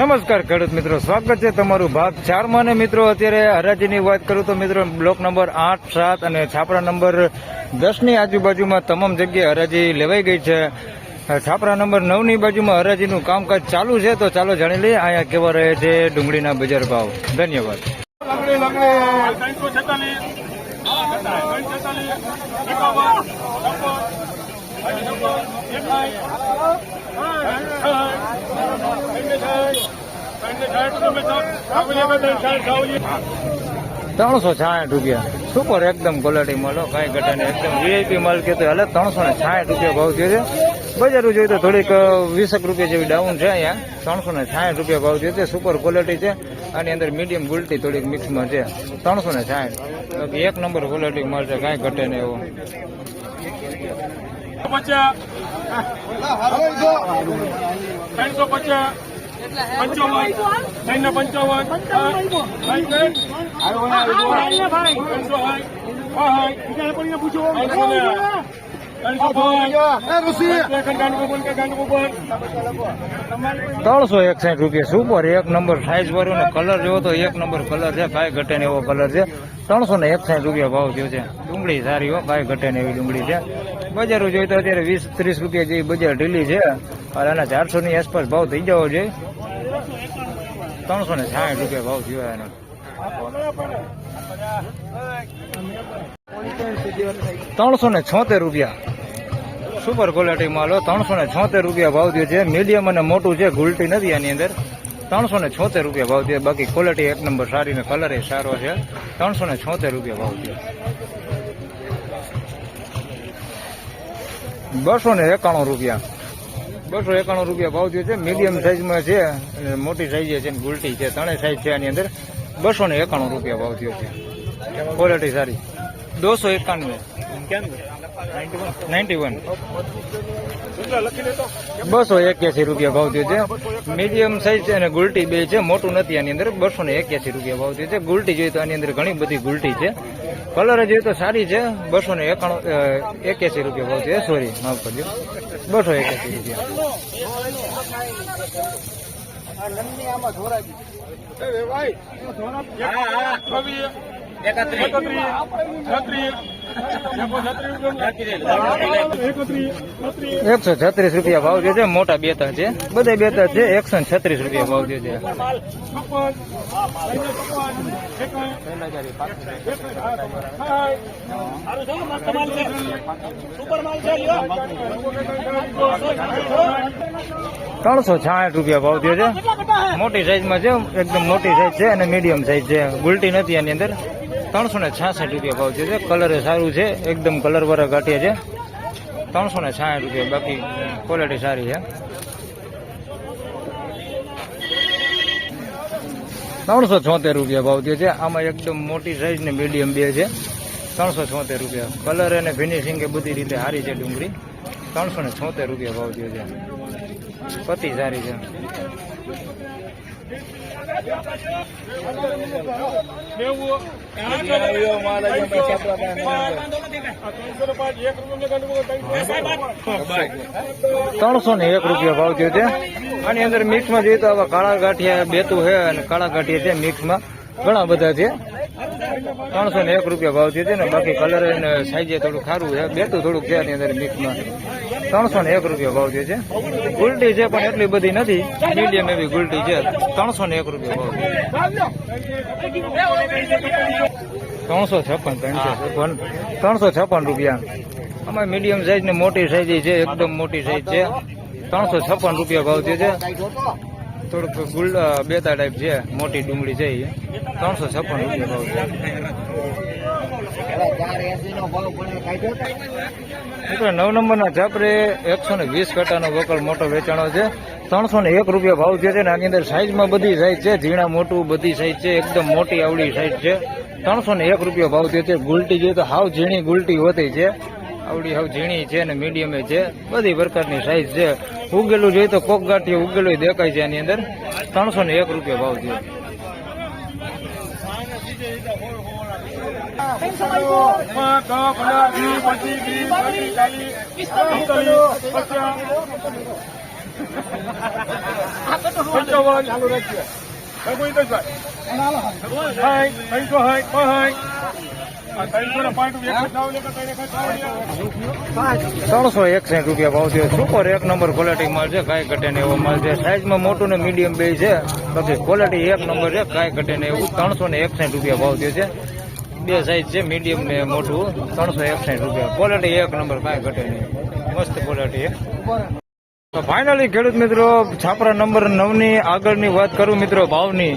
નમસ્કાર ખેડૂત મિત્રો, સ્વાગત છે તમારું ભાગ ચારમાં. ને મિત્રો, અત્યારે હરાજીની વાત કરું તો મિત્રો, બ્લોક નંબર આઠ, સાત અને છાપરા નંબર દસની આજુબાજુમાં તમામ જગ્યાએ હરાજી લેવાઈ ગઈ છે. છાપરા નંબર નવની બાજુમાં હરાજીનું કામકાજ ચાલુ છે, તો ચાલો જાણી લઈએ અહીંયા કેવા રહે છે ડુંગળીના બજાર ભાવ. ધન્યવાદ. ત્રણસો છેતાલીસ. ત્રણસો છાસઠ રૂપિયા. સુપર એકદમ ક્વોલિટી મળો કાંઈ ઘટે નહીં. એકદમ વીઆઈપી માલ કહેતો હાલે ત્રણસો ને છાસઠ રૂપિયા ભાવ થયો છે. બજારું જોઈએ તો થોડીક વીસેક રૂપિયા જેવી ડાઉન છે અહીંયા. ત્રણસો ને છાસઠ રૂપિયા ભાવ થયો છે. સુપર ક્વોલિટી છે. આની અંદર મીડિયમ ગુલટી થોડીક મિક્સમાં છે. ત્રણસો ને બાકી એક નંબર ક્વોલિટી માલ છે, કાંઈ ઘટે નહીં એવો. ત્રણસો પચાસ પંચાવન એકસાઠ રૂપિયા સુપર એક નંબર સાઈઝ વાળો ને કલર જેવો તો એક નંબર કલર છે. કાંઈ ઘટે એવો કલર છે. ત્રણસો ને એકસાઠ રૂપિયા ભાવ થયો છે. ડુંગળી સારી હો. કાંઈ ઘટે એવી ડુંગળી છે. બજારો જોઈએ તો અત્યારે વીસ ત્રીસ રૂપિયા જેવી બજાર ઢીલી છે. અને એના ચારસો ની આસપાસ ભાવ થઈ જવો જોઈએ ત્રણસો ને સાઠ રૂપિયા ભાવ થયો એનો. ત્રણસો ને છોતેર રૂપિયા. સુપર ક્વોલિટી માલ ત્રણસો ને છોતેર રૂપિયા ભાવ થયો છે. મીડિયમ અને મોટું છે. ગુલટી નથી આની અંદર. ત્રણસો ને છોતેર રૂપિયા ભાવ થયો. બાકી ક્વોલિટી એક નંબર સારી ને કલર એ સારો છે. ત્રણસો ને છોતેર રૂપિયા ભાવ થયો. બસો ને એકાણું રૂપિયા. બસો એકાણું રૂપિયા ભાવ થયો છે. મીડિયમ સાઈઝમાં છે. અને મોટી સાઈઝ છે ને ગુલટી છે. ત્રણેય સાઈઝ છે આની અંદર. બસો ને એકાણું રૂપિયા ભાવ થયો છે. ક્વોલિટી સારી. દોસો એકાણું. નાઇન્ટી વન બસો એક્યાસી રૂપિયા ભાવ થયો છે. મીડિયમ સાઈઝ છે અને ગુલટી બે છે. મોટું નથી આની અંદર. બસો ને એક્યાસી રૂપિયા ભાવ થયો છે. ગુલટી જોઈએ તો આની અંદર ઘણી બધી ગુલટી છે. કલર જોઈએ તો સારી છે. બસો ને એકાણું એક્યાસી રૂપિયા ભાવ છે. સોરી માફ કરજો. બસો એક્યાસી રૂપિયા. એકસો છત્રીસ રૂપિયા ભાવ જે છે, મોટા બેતા છે. બધા બેતા છે એકસો છત્રીસ રૂપિયા ભાવ જે છે. ત્રણસો છાસઠ રૂપિયા ભાવ થયો છે. મોટી સાઈઝમાં છે એકદમ મોટી સાઈઝ છે અને મીડિયમ સાઈઝ છે. ગુલટી નથી આની અંદર. ત્રણસો ને છાસઠ રૂપિયા ભાવ થયો છે. કલર સારું છે એકદમ કલર વાળા ગાંઠિયા છે. ત્રણસો ને છાસઠ રૂપિયા બાકી ક્વોલિટી સારી છે. ત્રણસો છોતેર રૂપિયા ભાવ થયો છે. આમાં એકદમ મોટી સાઈઝ ને મીડિયમ બે છે. ત્રણસો છોતેર રૂપિયા. કલર અને ફિનિશિંગ એ બધી રીતે સારી છે ડુંગળી. ત્રણસો ને છોતેર રૂપિયા ભાવ થયો છે. પતિ સારી છે. ત્રણસો ને એક રૂપિયા ભાવ થયો છે. આની અંદર મિક્સમાં જોઈએ તો આવા કાળા ગાંઠિયા બેતું છે અને કાળા ગાંઠિયા છે મિક્સમાં ઘણા બધા છે. ત્રણસો ને એક રૂપિયા ભાવ થયો છે ને બાકી કલર અને સાઈઝે થોડું ખારું છે. બેતું થોડુંક છે આની અંદર મિક્સમાં ત્રણસો ને એક રૂપિયા ભાવ થયો છે. ગુલટી છે પણ એટલી બધી નથી. મીડિયમ એવી ગુલટી છે. ત્રણસો ને એક રૂપિયા ભાવ ત્રણસો છપ્પન ત્રણસો છપ્પન ત્રણસો છપ્પન રૂપિયા. આમાં મીડિયમ સાઈઝ ને મોટી સાઈઝ છે, એકદમ મોટી સાઈઝ છે. ત્રણસો છપ્પન રૂપિયા ભાવ થયો છે. થોડુંક ગુલ બેતા ટાઈપ છે. મોટી ડુંગળી છે એ ત્રણસો છપ્પન રૂપિયા ભાવ છે. મિત્રો, નવ નંબરના ચાપરે એકસો ને વીસ કટાનો વકલ મોટો વેચાણો છે. ત્રણસો ને એક રૂપિયા ભાવ છે ને આની અંદર સાઈઝમાં બધી સાઈઝ છે. ઝીણા મોટું બધી સાઈઝ છે. એકદમ મોટી આવડી સાઈઝ છે. ત્રણસો ને એક રૂપિયા ભાવ છે, ગુલટી જોઈએ તો હાવ ઝીણી ગુલટી હોતી છે. આવડી હાવ ઝીણી છે ને મીડિયમે છે. બધી પ્રકારની સાઈઝ છે. ઉગેલું જોઈએ તો કોક ગાંઠી ઉગેલું દેખાય છે આની અંદર. ત્રણસો ને એક રૂપિયા ભાવ છે. ત્રણસો એકસઠ રૂપિયા ભાવ છે. સુપર એક નંબર ક્વોલિટી માલ છે, કાંઈ ઘટે ને એવો માલ છે. સાઈઝમાં મોટું ને મીડિયમ બે છે. બાકી ક્વોલિટી એક નંબર છે, કાંઈ ઘટે ને એવું ત્રણસો ને એકસઠ રૂપિયા ભાવ છે. બે સાઈઝ છે મીડિયમ ને મોટું, ત્રણસો એકસઠ રૂપિયા. ક્વોલિટી એક નંબર કાંઈ ઘટે નહીં. મસ્ત ક્વોલિટી તો ફાઇનલી ખેડૂત મિત્રો, છાપરા નંબર નવની આગળની વાત કરું મિત્રો, ભાવની.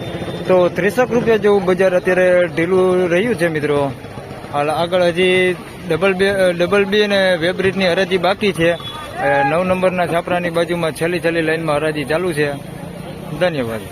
તો ત્રીસક રૂપિયા જેવું બજાર અત્યારે ઢીલું રહ્યું છે મિત્રો. હાલ આગળ હજી ડબલ બે ડબલ બી અને વેબ્રિજની હરાજી બાકી છે. નવ નંબરના છાપરાની બાજુમાં છેલ્લી છેલ્લી લાઈનમાં હરાજી ચાલુ છે. ધન્યવાદ.